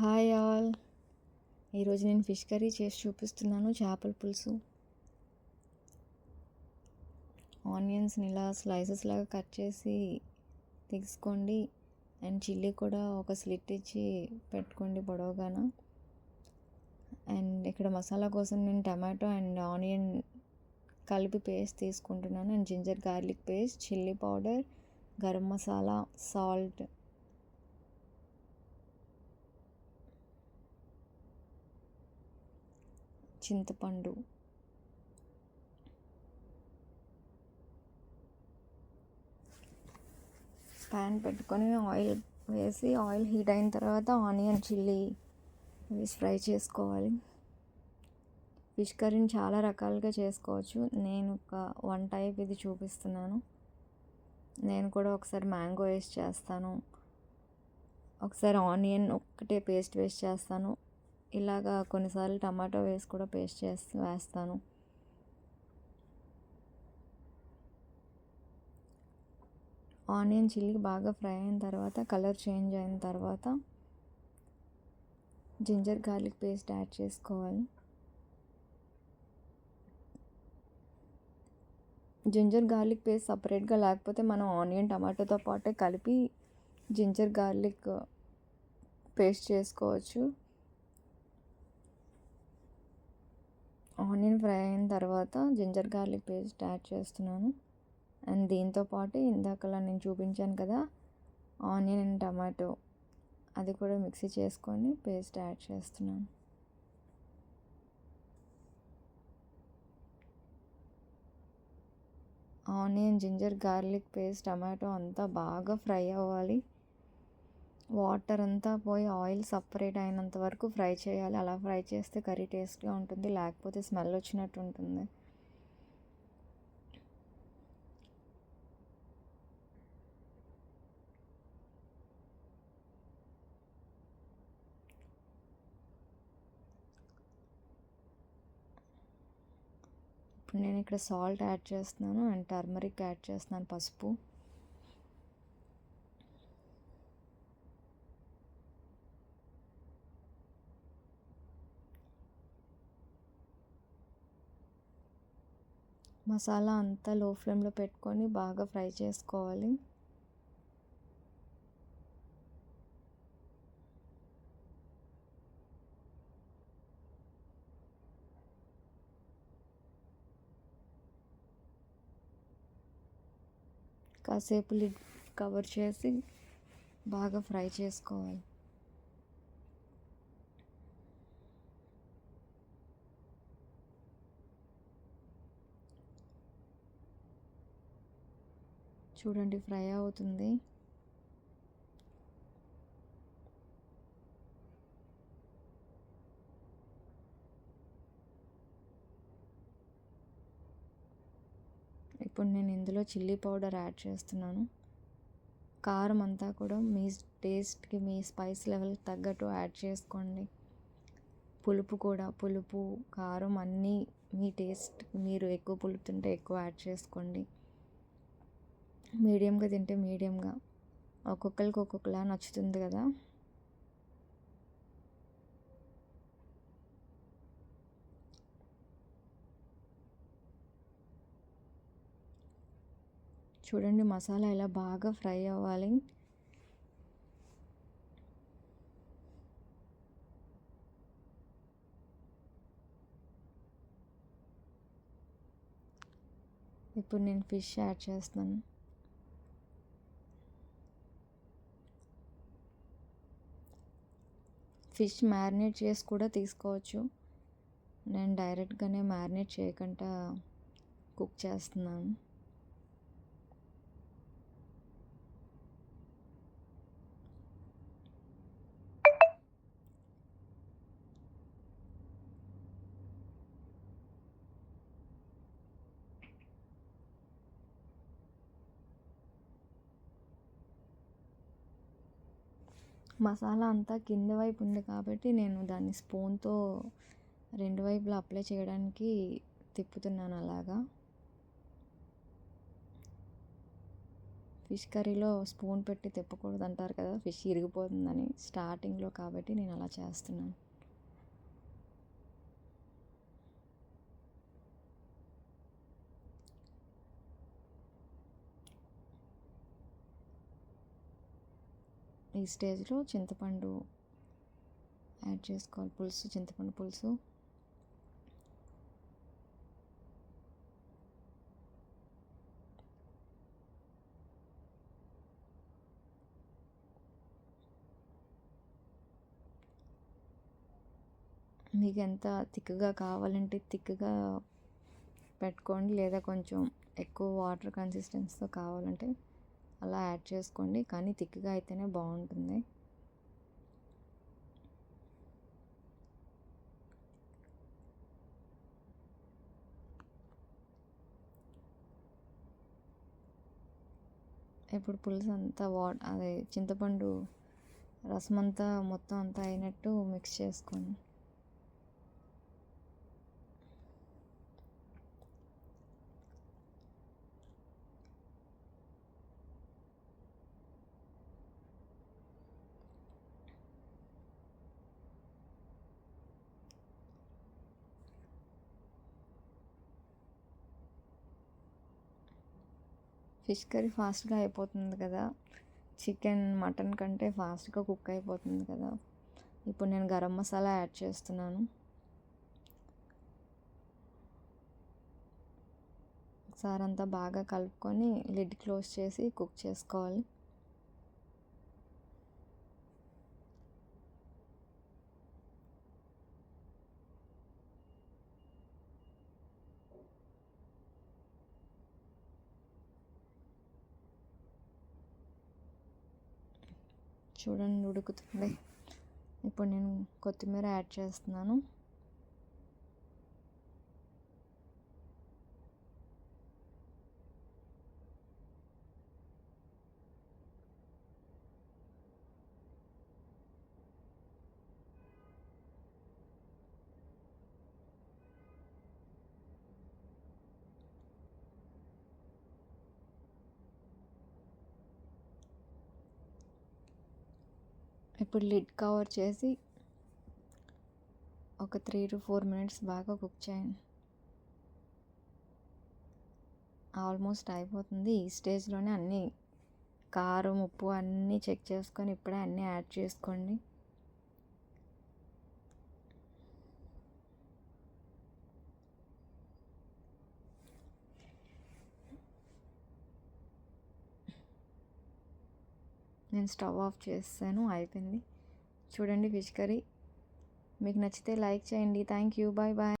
Hi all. ఈరోజు నేను fish curry చేసి చూపిస్తున్నాను చేపల పులుసు. ఆనియన్స్ని ఇలా స్లైసెస్ లాగా కట్ చేసి తీసుకోండి. అండ్ చిల్లీ కూడా ఒక స్లిట్ ఇచ్చి పెట్టుకోండి పొడవుగాన. అండ్ ఇక్కడ మసాలా కోసం నేను టమాటో అండ్ ఆనియన్ కలిపి పేస్ట్ తీసుకుంటున్నాను. And ginger garlic paste chilli powder garam masala salt చింతపండు. ప్యాన్ పెట్టుకొని ఆయిల్ వేసి ఆయిల్ హీట్ అయిన తర్వాత ఆనియన్ చిల్లీ వేసి ఫ్రై చేసుకోవాలి. ఫిష్ కర్రీని చాలా రకాలుగా చేసుకోవచ్చు. నేను ఒక వన్ టైప్ ఇది చూపిస్తున్నాను. నేను కూడా ఒకసారి మ్యాంగో వేసి చేస్తాను. ఒకసారి ఆనియన్ ఒక్కటే పేస్ట్ వేసి చేస్తాను. ఇలాగా కొన్నిసార్లు టమాటో వేసి కూడా పేస్ట్ చేసి వేస్తాను. ఆనియన్ చిల్లీ బాగా ఫ్రై అయిన తర్వాత కలర్ చేంజ్ అయిన తర్వాత జింజర్ గార్లిక్ పేస్ట్ యాడ్ చేసుకోవాలి. జింజర్ గార్లిక్ పేస్ట్ సపరేట్గా లేకపోతే మనం ఆనియన్ టమాటోతో పాటే కలిపి జింజర్ గార్లిక్ పేస్ట్ చేసుకోవచ్చు. ఆనియన్ ఫ్రై అయిన తర్వాత జింజర్ గార్లిక్ పేస్ట్ యాడ్ చేస్తున్నాను. అండ్ దీంతో పాటు ఇందాకలా నేను చూపించాను కదా ఆనియన్ అండ్ టమాటో. అది కూడా మిక్సీ చేసుకొని పేస్ట్ యాడ్ చేస్తున్నాను. Onion ginger garlic paste tomato అంతా బాగా ఫ్రై అవ్వాలి. వాటర్ అంతా పోయి ఆయిల్ సపరేట్ అయినంత వరకు ఫ్రై చేయాలి. అలా ఫ్రై చేస్తే కర్రీ టేస్ట్గా ఉంటుంది లేకపోతే స్మెల్ వచ్చినట్టు ఉంటుంది. ఇప్పుడు నేను ఇక్కడ సాల్ట్ యాడ్ చేస్తున్నాను అండ్ టర్మరిక్ యాడ్ చేస్తున్నాను పసుపు. మసాలా అంతా లో ఫ్లేమ్లో పెట్టుకొని బాగా ఫ్రై చేసుకోవాలి. కాసేపు లిడ్ కవర్ చేసి బాగా ఫ్రై చేసుకోవాలి. చూడండి ఫ్రై అవుతుంది. ఇప్పుడు నేను ఇందులో చిల్లీ పౌడర్ యాడ్ చేస్తున్నాను. కారం అంతా కూడా మీ టేస్ట్కి మీ స్పైస్ లెవెల్ తగ్గట్టు యాడ్ చేసుకోండి. పులుపు కూడా పులుపు కారం అన్నీ మీ టేస్ట్ మీరు ఎక్కువ పులుపు తింటే ఎక్కువ యాడ్ చేసుకోండి. మీడియంగా తింటే మీడియంగా. ఒక్కొక్కరికి ఒక్కొక్కలా నచ్చుతుంది కదా. చూడండి మసాలా ఇలా బాగా ఫ్రై అవ్వాలి. ఇప్పుడు నేను ఫిష్ యాడ్ చేస్తున్నాను. ఫిష్ మ్యారినేట్ చేసి కూడా తీసుకోవచ్చు. నేను డైరెక్ట్గానే మ్యారినేట్ చేయకుండా కుక్ చేస్తున్నాను. మసాలా అంతా కింద వైపు ఉంది కాబట్టి నేను దాన్ని స్పూన్తో రెండు వైపులా అప్లై చేయడానికి తిప్పుతున్నాను అలాగా. ఫిష్ కర్రీలో స్పూన్ పెట్టి తిప్పకూడదు అంటారు కదా ఫిష్ ఇరిగిపోతుందని స్టార్టింగ్లో కాబట్టి నేను అలా చేస్తున్నాను. ఈ స్టేజ్లో చింతపండు యాడ్ చేసుకోవాలి. పులుసు చింతపండు పులుసు. మీకు ఎంత థిక్గా కావాలంటే థిక్గా పెట్టుకోండి. లేదా కొంచెం ఎక్కువ వాటర్ కన్సిస్టెన్సీతో కావాలంటే అలా యాడ్ చేసుకోండి. కానీ థిక్గా అయితేనే బాగుంటుంది. ఇప్పుడు పులుసు అంతా వా అదే చింతపండు రసం అంతా మొత్తం అంతా అయినట్టు మిక్స్ చేసుకోండి. ఫిష్ కర్రీ ఫాస్ట్గా అయిపోతుంది కదా. చికెన్ మటన్ కంటే ఫాస్ట్గా కుక్ అయిపోతుంది కదా. ఇప్పుడు నేను గరం మసాలా యాడ్ చేస్తున్నాను. ఒకసారి అంతా బాగా కలుపుకొని లిడ్ క్లోజ్ చేసి కుక్ చేసుకోవాలి. చూడండి ఉడుకుతుంది ఇప్పుడు నేను కొత్తిమీర యాడ్ చేస్తున్నాను. ఇప్పుడు లిడ్ కవర్ చేసి ఒక త్రీ టు ఫోర్ మినిట్స్ బాగా కుక్ చేయండి. ఆల్మోస్ట్ అయిపోతుంది. ఈ స్టేజ్లోనే అన్నీ కారం ఉప్పు అన్నీ చెక్ చేసుకొని ఇప్పుడే అన్నీ యాడ్ చేసుకోండి. నేను స్టవ్ ఆఫ్ చేస్తాను అయిపోయింది. చూడండి ఫిష్ కర్రీ. మీకు నచ్చితే లైక్ చేయండి. Thank you. Bye bye.